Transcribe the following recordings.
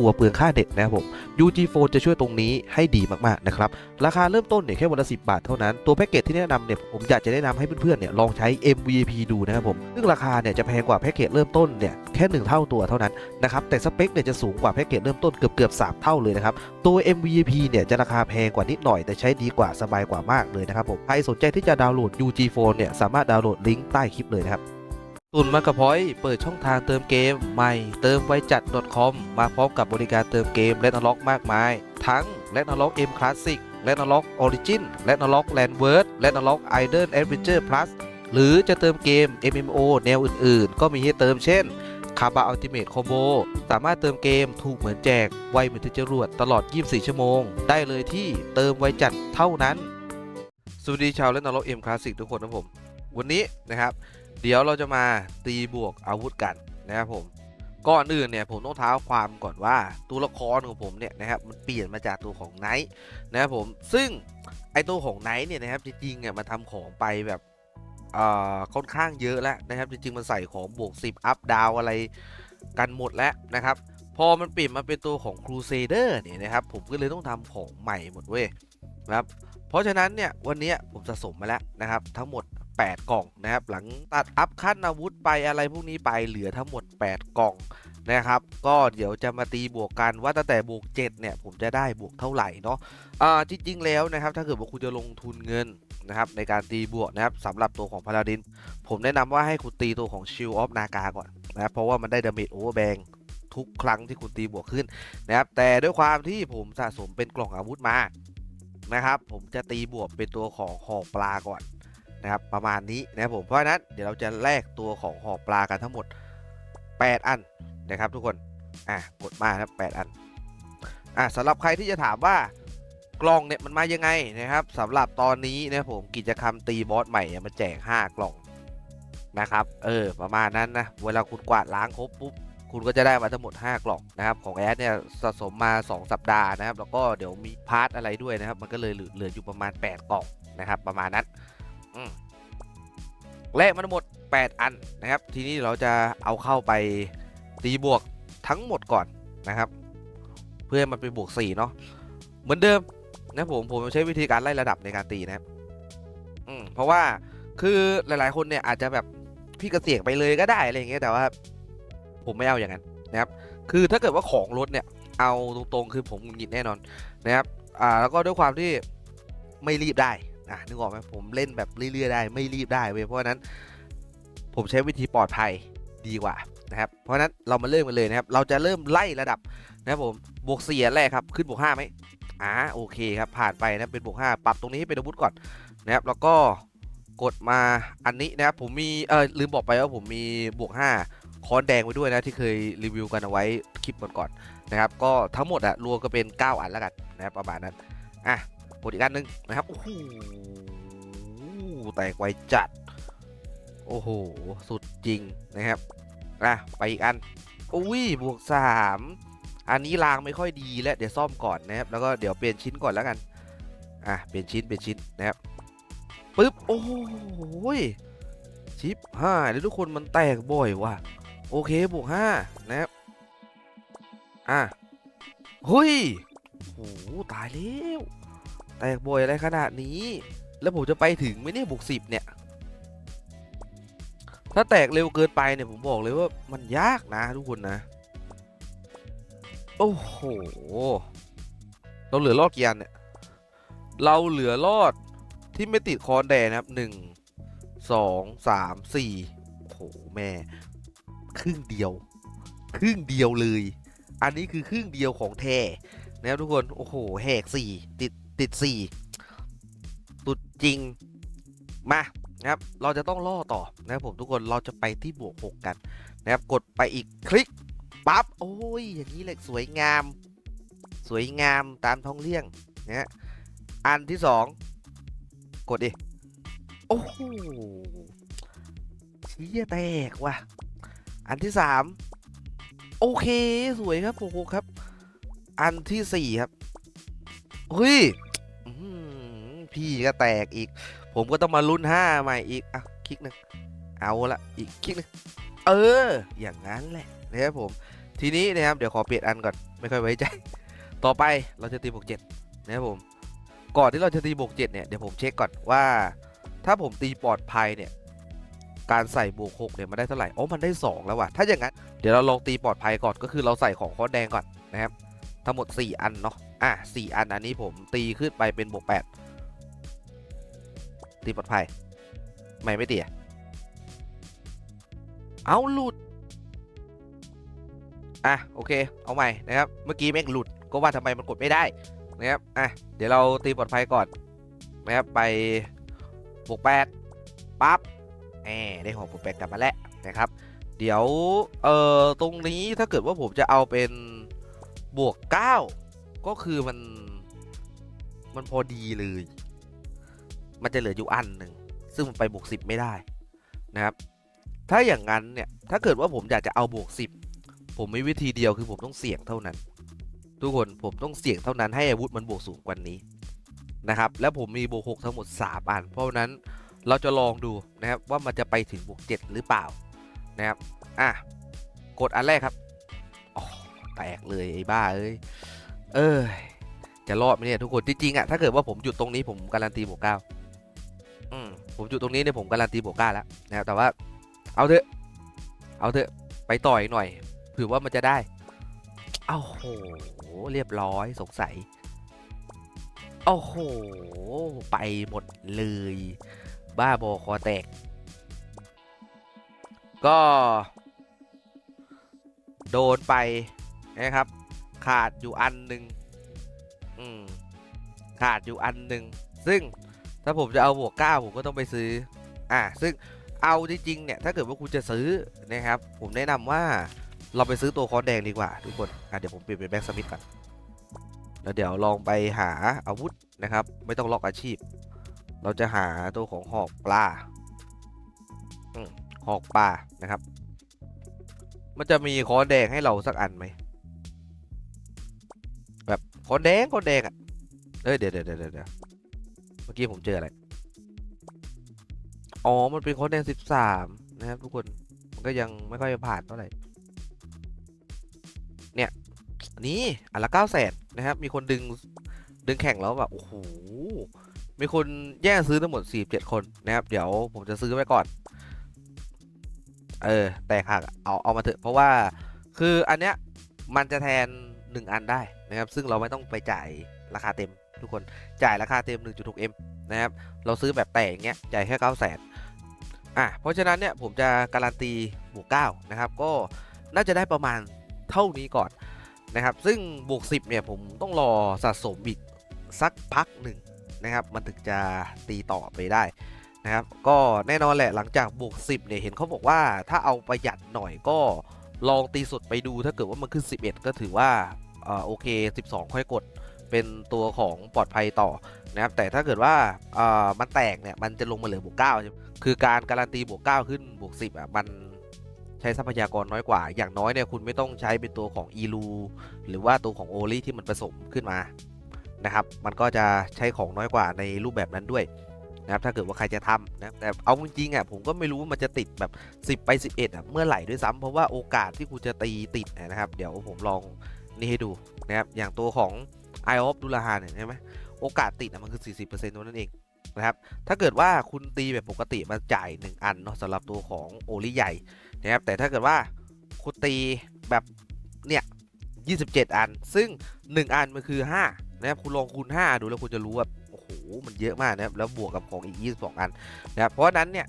กลัวเปลืองค่าเน็ตนะครับผม UG Phone จะช่วยตรงนี้ให้ดีมากๆนะครับ ราคาเริ่มต้นเนี่ยแค่วันละ 10 บาทเท่านั้น ตัวแพ็กเกจที่แนะนำเนี่ยผมอยากจะแนะนำให้เพื่อนๆเนี่ยลองใช้ MVP ดูนะครับผม ซึ่งราคาเนี่ยจะแพงกว่าแพ็กเกจเริ่มต้นเนี่ยแค่1เท่าตัวเท่านั้นนะครับ แต่สเปคเนี่ยจะสูงกว่าแพ็กเกจเริ่มต้นเกือบเกือบ3เท่าเลยนะครับ ตัว MVP เนี่ยจะราคาแพงกว่านิดหน่อย แต่ใช้ดีกว่าสบายกว่ามากเลยนะครับผม ใครสนใจที่จะดาวน์โหลด UG Phone เนี่ย สามารถดาวน์โหลดลิงก์ใต้คลิปเลยนะครับ ตุนมากระพอยเปิดช่องทางเติมเกมใหม่เติมไวจัด .com มาพร้อมกับบริการเติมเกมและนล็อกมากมาย ทั้งและนล็อก M Classic และนล็อก Origin และนล็อก Landward และนล็อก Idle Adventure Plus หรือจะเติมเกม MMO แนวอื่นๆ ก็มีให้เติมเช่นคาบาอัลติเม e คอมโบสามารถเติมเกมถูกเหมือนแจก ไวเหมือนถึงจรวดตลอด 24 ชั่วโมง ได้เลยที่เติมไวจัดเท่านั้น สวัสดีชาวเล่นนรก M Classic ทุกคนนะผม วันนี้นะครับ เดี๋ยวเราจะมาตีบวกอาวุธกันนะครับผมก่อนอื่นเนี่ยผมต้องเท้าความก่อนว่าตัวละครของผมเนี่ยนะครับมันเปลี่ยนมาจากตัวของไนท์นะครับผมซึ่งไอตัวของไนท์เนี่ยนะครับจริงๆอะมันทำของไปแบบเอ่อค่อนข้างเยอะแล้วนะครับจริงๆมันใส่ของบวก 10 อัพดาวอะไรกันหมดแล้วนะครับพอมันเปลี่ยนมาเป็นตัวของครูเซเดอร์เนี่ยนะครับผมก็เลยต้องทำของใหม่หมดเว้ยนะครับเพราะฉะนั้นเนี่ยวันนี้ผมสะสมมาแล้วนะครับทั้งหมด 8 กล่องนะครับ หลังตัดอัพขั้นอาวุธไปอะไรพวกนี้ไปเหลือทั้งหมด 8 กล่องนะครับ ก็เดี๋ยวจะมาตีบวกกันว่าตั้งแต่บวก 7 เนี่ย ผมจะได้บวกเท่าไหร่เนาะอ่าจริง ๆ แล้วนะครับ ถ้าเกิดว่าคุณจะลงทุนเงินนะครับในการตีบวกนะครับสำหรับตัวของพาราดิน ผมแนะนำว่าให้คุณตีตัวของชิลออฟนากาก่อนนะครับเพราะว่ามันได้ดาเมจโอเวอร์แบงทุกครั้งที่คุณตีบวกขึ้นนะครับ แต่ด้วยความที่ผมสะสมเป็นกล่องอาวุธมานะครับ ผมจะตีบวกเป็นตัวของหอกปลาก่อน นะครับประมาณนี้นะครับผมเพราะนั้นเดี๋ยวเราจะแลกตัวของหอกปลากันทั้งหมด 8 อันนะครับทุกคนอะกดมาครับ8อันอะสำหรับใครที่จะถามว่ากล่องเนี่ยมันมายังไงนะครับสำหรับตอนนี้นะผมกิจกรรมตีบอสใหม่มันแจก 5 กล่องนะครับเออประมาณนั้นนะเวลาคุณกวาดล้างครบปุ๊บคุณก็จะได้มาทั้งหมด 5 กล่องนะครับของแอดเนี่ยสะสมมา 2 สัปดาห์นะครับแล้วก็เดี๋ยวมีพาร์ทอะไรด้วยนะครับมันก็เลยเหลืออยู่ประมาณ 8 กล่องนะครับประมาณนั้น แลกมาทั้งหมด 8 อันนะครับ ทีนี้เราจะเอาเข้าไปตีบวกทั้งหมดก่อนนะครับ เพื่อให้มันเป็นบวก 4 เนาะเหมือนเดิมนะผมผมใช้วิธีการไล่ระดับในการตีนะครับเพราะว่าคือหลาย ๆ คนเนี่ยอาจจะแบบพี่กระเสียงไปเลยก็ได้อะไรอย่างเงี้ยแต่ว่า ผมไม่เอาอย่างนั้นนะครับ คือถ้าเกิดว่าของรถเนี่ย เอาตรงๆ คือผมหงุดหงิดแน่นอนนะครับ อ่าแล้วก็ด้วยความที่ไม่รีบได้ อะนึกออกไหมผมเล่นแบบเรื่อยๆได้ไม่รีบได้เว้ยเพราะฉะนั้น ผมใช้วิธีปลอดภัยดีกว่านะครับเพราะฉะนั้นเรามาเริ่มกันเลยนะครับ เราจะเริ่มไล่ระดับนะครับผมบวกสี่แรกครับขึ้นบวกห้าไหมอ่าโอเคครับผ่านไปนะเป็นบวกห้าปรับตรงนี้ให้เป็นอาวุธก่อนนะครับแล้วก็กดมาอันนี้นะครับผมมีเออลืมบอกไปว่าผมมีบวกห้าค้อนแดงไว้ด้วยนะที่เคยรีวิวกันเอาไว้คลิปก่อนๆนะครับ ก็ทั้งหมดอะรวมก็เป็น 9 อันแล้วกันนะครับประมาณนั้นอะ กดอีกอันหนึงนะครับโอ้โหแตกไวจัด โอ้โห สุดจริงนะครับอะไปอีกอันอุ้ยบวก3อันนี้รางไม่ค่อยดีแล้วเดี๋ยวซ่อมก่อนนะครับแล้วก็เดี๋ยวเปลี่ยนชิ้นก่อนแล้วกันอะเปลี่ยนชิ้นเปลี่ยนชิ้นนะครับปึ๊บโอ้โหชิปห้าเดี๋ยวทุกคนมันแตกบ่อยว่ะโอเคบวกห้านะครับอะเฮ้ยโอ้โหตายแล้ว แตกบ่อยอะไรขนาดนี้ แล้วผมจะไปถึงไหมเนี่ยบวกสิบเนี่ย ถ้าแตกเร็วเกินไปเนี่ยผมบอกเลยว่ามันยากนะทุกคนนะ โอ้โห เราเหลือรอดกี่อันเนี่ย เราเหลือรอดที่ไม่ติดคอนแดนะครับหนึ่งสองสามสี่โอ้โหแม่ ครึ่งเดียว ครึ่งเดียวเลย อันนี้คือครึ่งเดียวของแท้นะครับทุกคน โอ้โห แหกสี่ติด ติดสี่ตุดจริงมานะครับ เราจะต้องล่อต่อนะครับผมทุกคนเราจะไปที่บวกหกกันนะครับกดไปอีกคลิกปั๊บโอ้ยอย่างนี้เลยสวยงาม สวยงามตามท้องเรื่องนะฮะอันที่สองกดดิโอ้โหเชี้ยแตกว่ะอันที่สามโอเคสวยครับโอ้โหครับ อันที่สี่ครับเฮ้ย พี่ก็แตกอีก ผมก็ต้องมาลุ้นห้าใหม่อีกอะคลิกหนึ่งเอาละอีกคลิกหนึ่งเออ อย่างนั้นแหละนะครับผม ทีนี้นะครับเดี๋ยวขอเปลี่ยนอันก่อนไม่ค่อยไว้ใจ ต่อไปเราจะตีบวกเจ็ดนะครับผม ก่อนที่เราจะตีบวกเจ็ดเนี่ยเดี๋ยวผมเช็คก่อนว่า ถ้าผมตีปลอดภัยเนี่ยการใส่บวกหกเนี่ยมันได้เท่าไหร่อ๋อมันได้สองแล้วว่ะ ถ้าอย่างนั้นเดี๋ยวเราลองตีปลอดภัยก่อนก็คือเราใส่ของข้อแดงก่อนนะครับ ทั้งหมด 4 อันเนาะ อะสี่อันอันนี้ผมตีขึ้นไปเป็นบวกแปด ตีปลอดภัย ไม่ไม่ตีอะเอาหลุด อะ โอเค เอาใหม่นะครับ เมื่อกี้แม่งหลุด ก็ว่าทำไมมันกดไม่ได้นะครับ อะ เดี๋ยวเราตีปลอดภัยก่อนนะครับ ไปบวกแปดปั๊บแหมได้ของบวกแปดกลับมาแล้วนะครับ เดี๋ยว เอ่อ ตรงนี้ถ้าเกิดว่าผมจะเอาเป็นบวก9ก็คือมัน มันพอดีเลย มันจะเหลืออยู่อันหนึ่งซึ่งมันไปบวก10 ไม่ได้นะครับ ถ้าอย่างนั้นเนี่ยถ้าเกิดว่าผมอยากจะเอาบวก10 ผมมีวิธีเดียวคือผมต้องเสี่ยงเท่านั้น ทุกคนผมต้องเสี่ยงเท่านั้นให้อาวุธมันบวกสูงกว่านี้นะครับแล้วผมมีบวก6ทั้งหมด 3 อัน เพราะนั้นเราจะลองดูนะครับว่ามันจะไปถึงบวก7หรือเปล่านะครับอะกดอันแรกครับอ๋อแตกเลยไอ้บ้าเอ้ยเอ้ยจะรอดไหมเนี่ยทุกคนจริงๆอะถ้าเกิดว่าผมหยุดตรงนี้ผมการันตีบวกเก้า อืมผมหยุดตรงนี้เนี่ยผมการันตีโบก้าแล้วนะครับแต่ว่าเอาเถอะเอาเถอะไปต่ออีกหน่อยเผื่อว่ามันจะได้เอาโหเรียบร้อยสงสัยโอ้โหไปหมดเลย บ้าบอคอแตก ก็ โดนไปนะครับ ขาดอยู่อันหนึ่งอืมขาดอยู่อันหนึ่งซึ่ง ถ้าผมจะเอาบวกเก้าผมก็ต้องไปซื้อ อ่าซึ่งเอาจริงๆเนี่ยถ้าเกิดว่าคุณจะซื้อนะครับ ผมแนะนำว่าเราไปซื้อตัวคอนแดงดีกว่าทุกคนอะเดี๋ยวผมเปลี่ยนเป็นแบ็กสมิธก่อนแล้วเดี๋ยวลองไปหาอาวุธนะครับ ไม่ต้องล็อกอาชีพ เราจะหาตัวของหอกปลาอหอกปลานะครับ มันจะมีคอนแดงให้เราสักอันไหมแบบคอนแดงคอนแดงอะเอ้ยเดี๋ยวเดี๋ยวเดี๋ยวเดี๋ยว มื่อกี้ผมเจออะไร อ๋อ มันเป็นโคอนแดงสิบสามนะครับทุกคน มันก็ยังไม่ค่อยผ่านเท่าไหร่ เนี่ยนี่อันละเก้าแสนนะครับ มีคนดึงดึงแข่งแล้วแบบโอ้โห มีคนแย่งซื้อทั้งหมดสี่เจ็ดคนนะครับ เดี๋ยวผมจะซื้อไว้ก่อน เออ แต่หักเอาเอามาเถอะเพราะว่าคืออันเนี้ยมันจะแทน1อันได้นะครับ ซึ่งเราไม่ต้องไปจ่ายราคาเต็ม ทุกคนจ่ายราคาเต็ม 1.6M นะครับเราซื้อแบบแต่อย่างเงี้ยจ่ายแค่ 9 0 0 0 0อะเพราะฉะนั้นเนี่ยผมจะการันตีบวก9นะครับก็น่าจะได้ประมาณเท่านี้ก่อนนะครับซึ่งบวก 10เนี่ยผมต้องรอสะสมอีกสักพักหนึ่งนะครับมันถึงจะตีต่อไปได้นะครับก็แน่นอนแหละหลังจากบวก 10เนี่ยเห็นเขาบอกว่าถ้าเอาประหยัดหน่อยก็ลองตีสุดไปดูถ้าเกิดว่ามันขึ้น 11 ก็ถือว่าอ่าโอเค 12 ค่อยกด เป็นตัวของปลอดภัยต่อนะครับแต่ถ้าเกิดว่าอ่ามันแตกเนี่ยมันจะลงมาเหลือบวก9ใช่ไหมคือการการันตีบวก9ขึ้นบวก10อะมันใช้ทรัพยากรน้อยกว่า อย่างน้อยเนี่ยคุณไม่ต้องใช้เป็นตัวของอีลูหรือว่าตัวของโอลีที่มันผสมขึ้นมานะครับ มันก็จะใช้ของน้อยกว่าในรูปแบบนั้นด้วยนะครับถ้าเกิดว่าใครจะทำนะแต่เอาจริงๆอะผมก็ไม่รู้ว่ามันจะติดแบบ 10 ไป 11อะเมื่อไหร่ด้วยซ้ำเพราะว่าโอกาสที่คุณจะตีติดนะครับ เดี๋ยวผมลองนี่ให้ดูนะครับอย่างตัวของ i o f ดุลาฮานเนี่ยใช่ไหมโอกาสติดมันคือ 40%ตัวนั้นเองนะครับ ถ้าเกิดว่าคุณตีแบบปกติมาจ่าย 1 อันเนาะสำหรับตัวของโอลิใหญ่นะครับ แต่ถ้าเกิดว่าคุณตีแบบเนี่ย27 อัน ซึ่ง 1 อันมันคือ 5 นะครับ คุณลองคูณ 5 ดูแล้วคุณจะรู้ว่า โอ้โห มันเยอะมากนะครับ แล้วบวกกับของอีก 22 อันนะครับ เพราะนั้นเนี่ย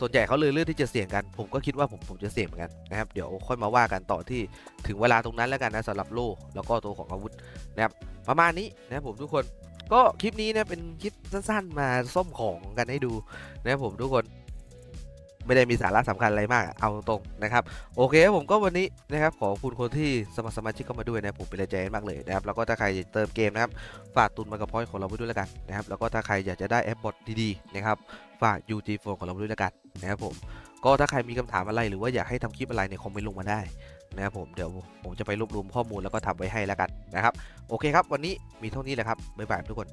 ส่วนใหญ่เขาเลยเลือกที่จะเสี่ยงกัน ผมก็คิดว่าผมผมจะเสี่ยงเหมือนกันนะครับ เดี๋ยวค่อยมาว่ากันต่อที่ถึงเวลาตรงนั้นแล้วกันนะสำหรับโล่แล้วก็ตัวของอาวุธนะครับประมาณนี้นะครับผมทุกคนก็คลิปนี้นะเป็นคลิปสั้นๆมาส้มของกันให้ดูนะครับผมทุกคน ไม่ได้มีสาระสำคัญอะไรมาก เอาตรงๆนะครับ โอเคครับผมก็วันนี้นะครับขอบคุณคนที่สมัครสมาชิกเข้ามาด้วยนะผมเป็นใจมากเลยนะครับแล้วก็ถ้าใครเติมเกมนะครับฝากตุนมากับพอยของเราไว้ด้วยแล้วกันนะครับแล้วก็ถ้าใครอยากจะได้แอปบอทดีๆนะครับฝาก UG Phone ของเราไว้ด้วยแล้วกันนะครับผมก็ถ้าใครมีคำถามอะไรหรือว่าอยากให้ทำคลิปอะไรเนี่ยคอมเมนต์ลงมาได้นะครับผมเดี๋ยวผมจะไปรวบรวมข้อมูลแล้วก็ทำไว้ให้แล้วกันนะครับโอเคครับ วันนี้มีเท่านี้แหละครับบ๊ายบายทุกคน